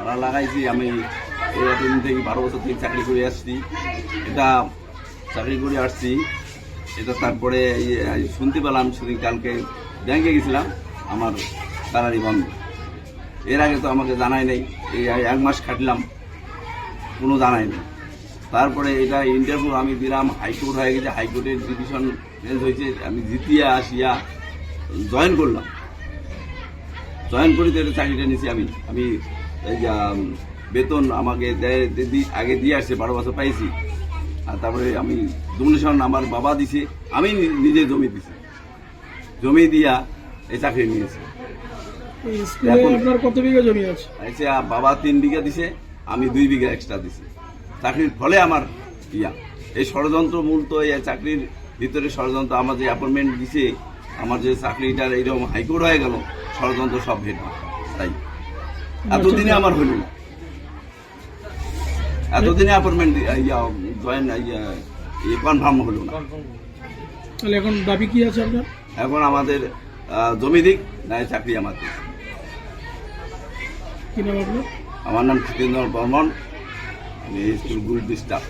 তারা লাগাইছি, আমি এই এতদিন থেকে বারো বছর থেকে চাকরি করে আসছি। এটা চাকরি করে আসছি, এটা তারপরে শুনতে পেলাম সেদিন কালকে ব্যাংকে গেছিলাম, আমার স্যালারি বন্ধ। এর আগে তো আমাকে জানাই নেই, এই এক মাস খাটলাম, কোনো জানাই নেই। তারপরে এটা ইন্টারভিউ, আমি দিলাম, হাইকোর্ট হয়ে গেছে, হাইকোর্টের ডিভিশন চেঞ্জ হয়েছে, আমি জিতিয়া, আসিয়া জয়েন করলাম। জয়েন করি তো এটা চাকরিটা নিয়েছি আমি আমি বেতন আমাকে দেয় আগে দিয়ে আসছে বারো বছর পাইছি। আর তারপরে আমি ডোনেশন আমার বাবা দিছে আমি নিজে জমি দিছি। জমি দিয়া এই চাকরি নিয়েছি। এই স্কুলে এখন- আপনার কত বিঘা জমি আছে? আচ্ছা বাবা তিন বিঘা দিছে আমি দুই বিঘা এক্সট্রা দিছি। চাকরির ফলে আমার ইয়া। এই ষড়যন্ত্র মূল তো এই চাকরির ভিতরে ষড়যন্ত্র আমার যে অ্যাপয়েন্টমেন্ট দিছে আমার যে চাকরিটার এইরকম হাইকোর্ট হয়ে গেল ষড়যন্ত্র সব ভেট তাই। এতদিনে আমার হইল না। এতদিনে অ্যাপয়েন্টমেন্ট ইয়া জয়েন ইয়া কনফার্ম হলো না। তাহলে এখন দাবি কি আছে আপনার? এখন আমাদের আহ, জমি দিক নাই চাকরি আমাদের কি নাম আপনার? আমার নাম জিতেন্দ্র বর্মন আমি স্কুল স্টাফ